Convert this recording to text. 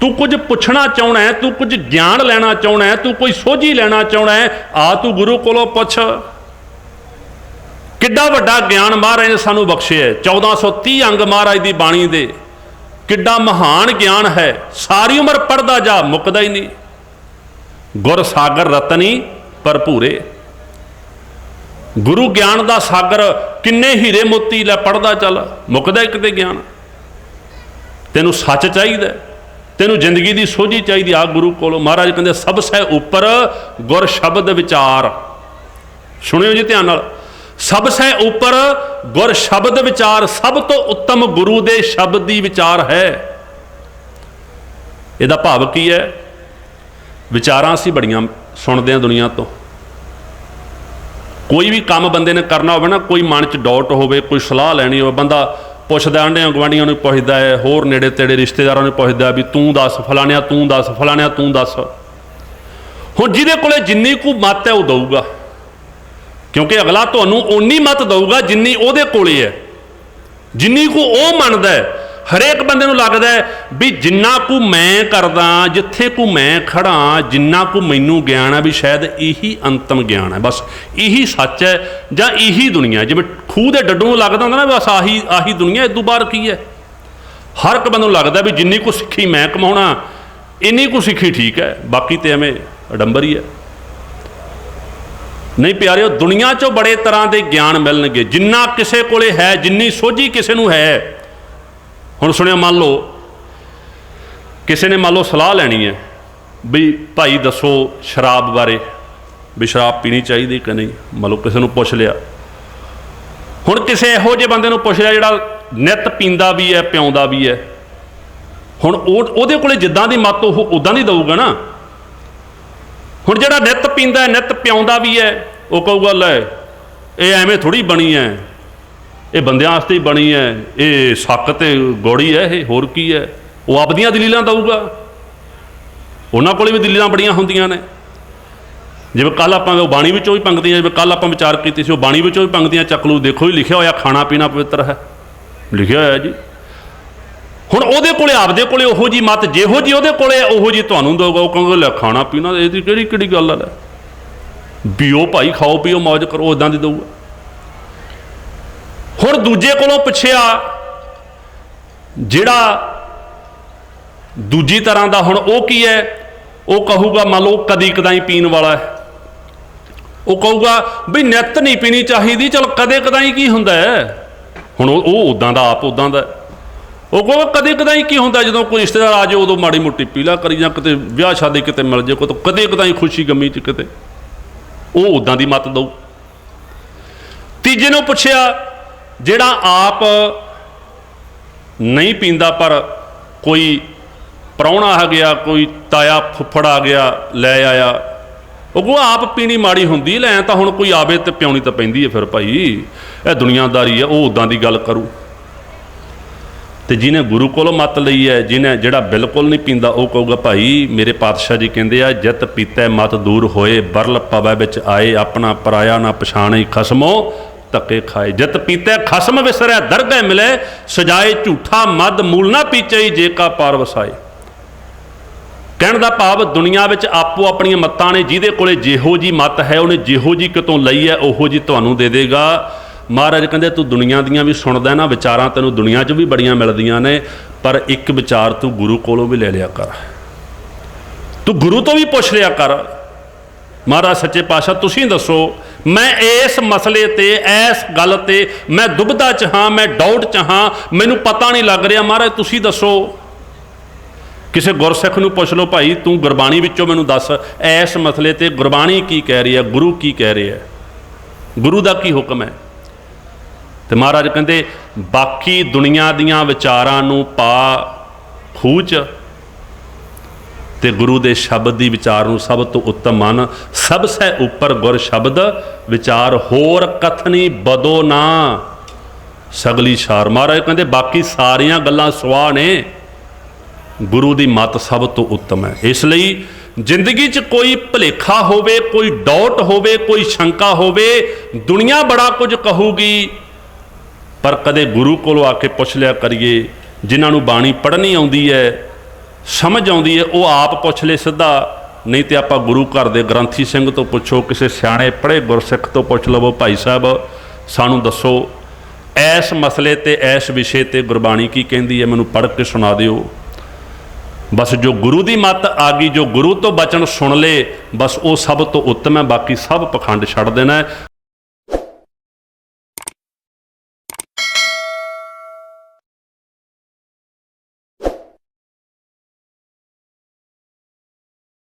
ਤੂੰ ਕੁਝ ਪੁੱਛਣਾ ਚਾਹਣਾ ਹੈ, ਤੂੰ ਕੁਝ ਗਿਆਨ ਲੈਣਾ ਚਾਹਣਾ ਹੈ, ਤੂੰ ਕੋਈ ਸੋਝੀ ਲੈਣਾ ਚਾਹਣਾ ਹੈ, ਆ ਤੂੰ ਗੁਰੂ ਕੋਲੋਂ ਪੁੱਛ। ਕਿੱਡਾ ਵੱਡਾ ਗਿਆਨ ਮਹਾਰਾਜ ਨੇ ਸਾਨੂੰ ਬਖਸ਼ਿਆ ਹੈ। 1430 ਅੰਗ ਮਹਾਰਾਜ ਦੀ ਬਾਣੀ ਦੇ। ਕਿੱਡਾ ਮਹਾਨ ਗਿਆਨ ਹੈ। ਸਾਰੀ ਉਮਰ ਪੜਦਾ ਜਾ, ਮੁੱਕਦਾ ਹੀ ਨਹੀਂ। ਗੁਰ ਸਾਗਰ ਰਤਨੀ ਭਰਪੂਰੇ। ਗੁਰੂ ਗਿਆਨ ਦਾ ਸਾਗਰ ਕਿੰਨੇ ਹੀਰੇ ਮੋਤੀ ਲੈ ਪੜਦਾ ਚੱਲ, ਮੁੱਕਦਾ ਇੱਕ ਤੇ ਗਿਆਨ। ਤੈਨੂੰ ਸੱਚ ਚਾਹੀਦਾ ਤੈਨੂੰ ਜ਼ਿੰਦਗੀ ਦੀ ਸੋਝੀ ਚਾਹੀਦੀ ਆ ਗੁਰੂ ਕੋਲੋਂ। ਮਹਾਰਾਜ ਕਹਿੰਦੇ, ਸਭ ਸਹਿ ਉੱਪਰ, ਗੁਰ ਸ਼ਬਦ ਵਿਚਾਰ। ਸੁਣਿਓ ਜੀ ਧਿਆਨ ਨਾਲ। ਸਭ ਸਹਿ ਉੱਪਰ, ਗੁਰ ਸ਼ਬਦ ਵਿਚਾਰ, ਸਭ ਤੋਂ ਉੱਤਮ ਗੁਰੂ ਦੇ ਸ਼ਬਦ ਦੀ ਵਿਚਾਰ ਹੈ। ਇਹਦਾ ਭਾਵ ਕੀ ਹੈ? ਵਿਚਾਰਾਂ ਅਸੀਂ ਬੜੀਆਂ ਸੁਣਦੇ ਹਾਂ ਦੁਨੀਆ ਤੋਂ। ਕੋਈ ਵੀ ਕੰਮ ਬੰਦੇ ਨੇ ਕਰਨਾ ਹੋਵੇ ਨਾ, ਕੋਈ ਮਨ 'ਚ ਡਾਊਟ ਹੋਵੇ, ਕੋਈ ਸਲਾਹ ਲੈਣੀ ਹੋਵੇ, ਬੰਦਾ ਪੁੱਛਦਾ ਆਂਢਿਆਂ ਗਵਾਂਡੀਆਂ ਨੂੰ ਪੁੱਛਦਾ ਹੈ, ਹੋਰ ਨੇੜੇ ਤੇੜੇ ਰਿਸ਼ਤੇਦਾਰਾਂ ਨੂੰ ਪੁੱਛਦਾ ਵੀ ਤੂੰ ਦੱਸ, ਫਲਾਣਿਆ, ਤੂੰ ਦੱਸ, ਫਲਾਣਿਆ, ਤੂੰ ਦੱਸ। ਹੁਣ ਜਿਹਦੇ ਕੋਲੇ ਜਿੰਨੀ ਕੁ ਮੱਤ ਹੈ ਉਹ ਦਊਗਾ। ਕਿਉਂਕਿ ਅਗਲਾ ਤੁਹਾਨੂੰ ਓਨੀ ਮੱਤ ਦਊਗਾ ਜਿੰਨੀ ਉਹਦੇ ਕੋਲੇ ਹੈ। ਜਿੰਨੀ ਕੁ ਉਹ ਮੰਨਦਾ ਹੈ ਹਰੇਕ ਬੰਦੇ ਨੂੰ ਲੱਗਦਾ ਹੈ ਵੀ ਜਿੰਨਾ ਕੁ ਮੈਂ ਕਰਦਾ, ਜਿੱਥੇ ਕੁ ਮੈਂ ਖੜਾ ਜਿੰਨਾ ਕੁ ਮੈਨੂੰ ਗਿਆਨ ਹੈ ਵੀ ਸ਼ਾਇਦ ਇਹੀ ਅੰਤਮ ਗਿਆਨ ਹੈ। ਬਸ ਇਹੀ ਸੱਚ ਹੈ ਜਾਂ ਇਹੀ ਦੁਨੀਆ ਜਿਵੇਂ ਖੂਹ ਦੇ ਡੱਡੂ ਨੂੰ ਲੱਗਦਾ ਹੁੰਦਾ ਨਾ ਬਸ ਆਹੀ ਆਹੀ ਦੁਨੀਆ ਇਦੋਂ ਬਾਹਰ ਕੀ ਹੈ? ਹਰ ਇੱਕ ਬੰਦੇ ਨੂੰ ਲੱਗਦਾ ਵੀ ਜਿੰਨੀ ਕੁ ਸਿੱਖੀ ਮੈਂ ਕਮਾਉਣਾ, ਇੰਨੀ ਕੁ ਸਿੱਖੀ ਠੀਕ ਹੈ। ਬਾਕੀ ਤੇ ਐਵੇਂ ਅਡੰਬਰ ਹੀ ਹੈ। ਨਹੀਂ ਪਿਆਰਿਓ, ਦੁਨੀਆ 'ਚੋਂ ਬੜੇ ਤਰ੍ਹਾਂ ਦੇ ਗਿਆਨ ਮਿਲਣਗੇ। ਜਿੰਨਾ ਕਿਸੇ ਕੋਲੇ ਹੈ, ਜਿੰਨੀ ਸੋਝੀ ਕਿਸੇ ਨੂੰ ਹੈ ਹੁਣ ਸੁਣਿਆ ਮੰਨ ਲਓ, ਕਿਸੇ ਨੇ ਮੰਨ ਲਓ ਸਲਾਹ ਲੈਣੀ ਹੈ ਵੀ ਭਾਈ ਦੱਸੋ ਸ਼ਰਾਬ ਬਾਰੇ, ਵੀ ਸ਼ਰਾਬ ਪੀਣੀ ਚਾਹੀਦੀ ਕਿ ਨਹੀਂ? ਮੰਨ ਲਓ ਕਿਸੇ ਨੂੰ ਪੁੱਛ ਲਿਆ। ਹੁਣ ਕਿਸੇ ਇਹੋ ਜਿਹੇ ਬੰਦੇ ਨੂੰ ਪੁੱਛ ਲਿਆ ਜਿਹੜਾ ਨਿਤ ਪੀਂਦਾ ਵੀ ਹੈ ਪਿਆਉਂਦਾ ਵੀ ਹੈ। ਹੁਣ ਉਹ ਉਹਦੇ ਕੋਲੇ ਜਿੱਦਾਂ ਦੀ ਮੱਤ ਉਹ ਉਦਾਂ ਦੀ ਦਊਗਾ ਨਾ। ਹੁਣ ਜਿਹੜਾ ਨਿਤ ਪੀਂਦਾ ਹੈ, ਨਿਤ ਪਿਆਉਂਦਾ ਵੀ ਹੈ, ਉਹ ਕਹੂਗਾ, ਲੈ, ਇਹ ਐਵੇਂ ਥੋੜੀ ਬਣੀ ਹੈ। ਇਹ ਬੰਦਿਆਂ ਵਾਸਤੇ ਹੀ ਬਣੀ ਹੈ, ਇਹ ਸੱਕ ਤੇ ਗੋੜੀ ਹੈ ਇਹ, ਹੋਰ ਕੀ ਹੈ? ਉਹ ਆਪਦੀਆਂ ਦਲੀਲਾਂ ਦਊਗਾ। ਉਹਨਾਂ ਕੋਲੇ ਵੀ ਦਲੀਲਾਂ ਬੜੀਆਂ ਹੁੰਦੀਆਂ ਨੇ। ਜਿਵੇਂ ਕੱਲ ਆਪਾਂ ਉਹ ਬਾਣੀ ਵਿੱਚੋਂ ਵੀ ਪੰਗਤੀਆਂ, ਜਿਵੇਂ ਕੱਲ ਆਪਾਂ ਵਿਚਾਰ ਕੀਤੀ ਸੀ, ਉਹ ਬਾਣੀ ਵਿੱਚੋਂ ਵੀ ਪੰਗਤੀਆਂ ਚੱਕ ਲੂ ਦੇਖੋ ਹੀ ਲਿਖਿਆ ਹੋਇਆ ਖਾਣਾ ਪੀਣਾ ਪਵਿੱਤਰ ਹੈ। ਲਿਖਿਆ ਹੋਇਆ ਜੀ। ਹੁਣ ਉਹਦੇ ਕੋਲੇ, ਆਪਦੇ ਕੋਲੇ ਉਹੋ ਜੀ ਮਤ, ਜਿਹੋ ਜੀ ਉਹਦੇ ਕੋਲੇ, ਉਹੋ ਜੀ ਤੁਹਾਨੂੰ ਦਊਗਾ। ਉਹ ਕਹੋਗੇ, ਲੈ ਖਾਣਾ ਪੀਣਾ, ਇਹਦੀ ਕਿਹੜੀ ਕਿਹੜੀ ਗੱਲ ਹੈ? ਪੀਓ ਭਾਈ ਖਾਓ ਪੀਓ ਮौज ਕਰੋ ਇਦਾਂ ਦੀ ਦਊਗਾ। ਦੂਜੇ ਕੋਲੋਂ ਪੁੱਛਿਆ, ਜਿਹੜਾ ਦੂਜੀ ਤਰ੍ਹਾਂ ਦਾ ਹੁਣ ਉਹ ਕੀ ਹੈ? ਉਹ ਕਹੂਗਾ, ਮੰਨ ਲਓ ਕਦੀ ਕਦਾਈ ਪੀਣ ਵਾਲਾ ਹੈ। ਉਹ ਕਹੂਗਾ ਵੀ ਨਿੱਤ ਨਹੀਂ ਪੀਣੀ ਚਾਹੀਦੀ, ਚਲ ਕਦੇ ਕਦਾਈ ਕੀ ਹੁੰਦਾ ਹੈ? ਹੁਣ ਉਹ ਉਹ ਉਦਾਂ ਦਾ ਆਪ ਉਦਾਂ ਦਾ ਉਹ ਕਹੂਗਾ, ਕਦੇ ਕਦਾਈ ਕੀ ਹੁੰਦਾ ਜਦੋਂ ਕੋਈ ਰਿਸ਼ਤੇਦਾਰ ਆ ਜਾਏ, ਉਦੋਂ ਮਾੜੀ ਮੋਟੀ ਪੀਲਾ ਕਰੀ ਜਾਂ ਕਿਤੇ ਵਿਆਹ ਸ਼ਾਦੀ ਕਿਤੇ ਮਿਲ ਜੇ ਕੋਈ ਤਾਂ ਕਦੇ ਕਦਾਈ ਖੁਸ਼ੀ ਗਮੀ ਚ ਕਿਤੇ। ਉਹ ਉਦਾਂ ਦੀ ਮਤ ਦਊ। ਤੀਜੇ ਨੂੰ ਪੁੱਛਿਆ ਜਿਹੜਾ ਆਪ ਨਹੀਂ ਪੀਂਦਾ, ਪਰ ਕੋਈ ਪ੍ਰਾਹੁਣਾ ਆ ਗਿਆ, ਕੋਈ ਤਾਇਆ ਫੁੱਫੜ ਆ ਗਿਆ, ਲੈ ਆਇਆ, ਉਹ ਕੋ ਆਪ ਪੀਣੀ ਮਾੜੀ ਹੁੰਦੀ ਲੈ ਤਾਂ ਹੁਣ ਕੋਈ ਆਵੇ ਤੇ ਪਿਉਣੀ ਤਾਂ ਪੈਂਦੀ ਹੈ ਫਿਰ ਭਾਈ। ਇਹ ਦੁਨੀਆਦਾਰੀ ਹੈ ਉਹ ਉਦਾਂ ਦੀ ਗੱਲ ਕਰੂ। ਤੇ ਜਿਹਨੇ ਗੁਰੂ ਕੋਲੋਂ ਮਤ ਲਈ ਹੈ ਜਿਹਨੇ ਜਿਹੜਾ ਬਿਲਕੁਲ ਨਹੀਂ ਪੀਂਦਾ, ਉਹ ਕਹੂਗਾ, ਭਾਈ, ਮੇਰੇ ਪਾਤਸ਼ਾਹ ਜੀ ਕਹਿੰਦੇ ਆ, ਜਿਤ ਪੀਤੈ ਮਤ ਦੂਰ ਹੋਏ, ਬਰਲ ਪਵੈ ਵਿੱਚ ਆਏ, ਆਪਣਾ ਪਰਾਇਆ ਨਾ ਪਛਾਣੇ ਖਸਮੋ ਧੱਕੇ ਖਾਏ। ਜਿਤ ਪੀਤੈ ਖਸਮ ਵਿਸਰੈ, ਦਰਗਹਿ ਮਿਲੇ, ਸਜਾਏ ਝੂਠਾ ਮਦ ਮੂਲ ਨਾ ਪੀਚਈ ਜੇ ਕਾ ਪਾਰ ਵਸਾਏ। ਕਹਿਣ ਦਾ ਭਾਵ, ਦੁਨੀਆ ਵਿੱਚ ਆਪੋ ਆਪਣੀਆਂ ਮੱਤਾਂ ਨੇ, ਜਿਹਦੇ ਕੋਲੇ ਜਿਹੋ ਜੀ ਮਤ ਹੈ, ਉਹਨੇ ਜਿਹੋ ਜੀ ਕਿਤੋਂ ਲਈ ਹੈ, ਉਹੋ ਜੀ ਤੁਹਾਨੂੰ ਦੇ ਦੇਗਾ। ਮਹਾਰਾਜ ਕਹਿੰਦੇ, ਤੂੰ ਦੁਨੀਆ ਦੀਆਂ ਵੀ ਸੁਣਦਾ ਨਾ, ਵਿਚਾਰਾਂ ਤੈਨੂੰ ਦੁਨੀਆ 'ਚ ਵੀ ਬੜੀਆਂ ਮਿਲਦੀਆਂ ਨੇ, ਪਰ ਇੱਕ ਵਿਚਾਰ ਤੂੰ ਗੁਰੂ ਕੋਲੋਂ ਵੀ ਲੈ ਲਿਆ ਕਰ। ਤੂੰ ਗੁਰੂ ਤੋਂ ਵੀ ਪੁੱਛ ਲਿਆ ਕਰ। ਮਹਾਰਾਜ ਸੱਚੇ ਪਾਤਸ਼ਾਹ, ਤੁਸੀਂ ਦੱਸੋ ਮੈਂ ਇਸ ਮਸਲੇ ਤੇ, ਇਸ ਗੱਲ ਤੇ ਮੈਂ ਦੁਬਦਾ ਚ ਹਾਂ ਮੈਂ ਡਾਊਟ ਚ ਹਾਂ ਮੈਨੂੰ ਪਤਾ ਨਹੀਂ ਲੱਗ ਰਿਹਾ। ਮਹਾਰਾਜ, ਤੁਸੀਂ ਦੱਸੋ। ਕਿਸੇ ਗੁਰਸਿੱਖ ਨੂੰ ਪੁੱਛ ਲਓ, ਭਾਈ, ਤੂੰ ਗੁਰਬਾਣੀ ਵਿੱਚੋਂ ਮੈਨੂੰ ਦੱਸ, ਇਸ ਮਸਲੇ ਤੇ ਗੁਰਬਾਣੀ ਕੀ ਕਹਿ ਰਹੀ ਹੈ, ਗੁਰੂ ਕੀ ਕਹਿ ਰਿਹਾ ਹੈ? ਗੁਰੂ ਦਾ ਕੀ ਹੁਕਮ ਹੈ? ਤੇ ਮਹਾਰਾਜ ਕਹਿੰਦੇ, ਬਾਕੀ ਦੁਨੀਆ ਦੀਆਂ ਵਿਚਾਰਾਂ ਨੂੰ ਪਾ ਖੂਹ ਤੇ ਗੁਰੂ ਦੇ ਸ਼ਬਦ ਦੀ ਵਿਚਾਰ ਨੂੰ ਸਭ ਤੋਂ ਉੱਤਮ ਮੰਨ, ਸਭ ਸੈ ਉੱਪਰ ਗੁਰ ਸ਼ਬਦ, ਵਿਚਾਰ ਹੋਰ ਕਥਨੀ ਬਦੋ ਨਾ। ਸਗਲੀ ਛਾਰ ਮਹਾਰਾਜ ਕਹਿੰਦੇ, ਬਾਕੀ ਸਾਰੀਆਂ ਗੱਲਾਂ ਸਵਾਹ ਨੇ। ਗੁਰੂ ਦੀ ਮਤ ਸਭ ਤੋਂ ਉੱਤਮ ਹੈ। ਇਸ ਲਈ ਜ਼ਿੰਦਗੀ 'ਚ ਕੋਈ ਭਲੇਖਾ ਹੋਵੇ, ਕੋਈ ਡਾਊਟ ਹੋਵੇ, ਕੋਈ ਸ਼ੰਕਾ ਹੋਵੇ, ਦੁਨੀਆ ਬੜਾ ਕੁਝ ਕਹੂਗੀ। ਪਰ ਕਦੇ ਗੁਰੂ ਕੋਲੋਂ ਆ ਕੇ ਪੁੱਛ ਲਿਆ ਕਰੀਏ, ਜਿਨ੍ਹਾਂ ਨੂੰ ਬਾਣੀ ਪੜ੍ਹਨੀ ਆਉਂਦੀ ਹੈ ਸਮਝ ਆਉਂਦੀ ਹੈ, ਉਹ ਆਪ ਪੁੱਛ ਲੈ ਸਿੱਧਾ। ਨਹੀਂ ਤੇ ਆਪਾਂ ਗੁਰੂ ਘਰ ਦੇ ਗ੍ਰੰਥੀ ਸਿੰਘ ਤੋਂ ਪੁੱਛੋ, ਕਿਸੇ ਸਿਆਣੇ ਪੜ੍ਹੇ ਗੁਰਸਿੱਖ ਤੋਂ ਪੁੱਛ ਲਵੋ, ਭਾਈ ਸਾਹਿਬ, ਸਾਨੂੰ ਦੱਸੋ, ਐਸ ਮਸਲੇ ਤੇ ਐਸ ਵਿਸ਼ੇ ਤੇ ਗੁਰਬਾਣੀ ਕੀ ਕਹਿੰਦੀ ਹੈ, ਮੈਨੂੰ ਪੜ੍ਹ ਕੇ ਸੁਣਾ ਦਿਓ। ਬਸ ਜੋ ਗੁਰੂ ਦੀ ਮੱਤ ਆ ਗਈ, ਜੋ ਗੁਰੂ ਤੋਂ ਬਚਨ ਸੁਣ ਲੇ, ਬਸ ਉਹ ਸਭ ਤੋਂ ਉੱਤਮ ਹੈ, ਬਾਕੀ ਸਭ ਪਖੰਡ ਛੱਡ ਦੇਣਾ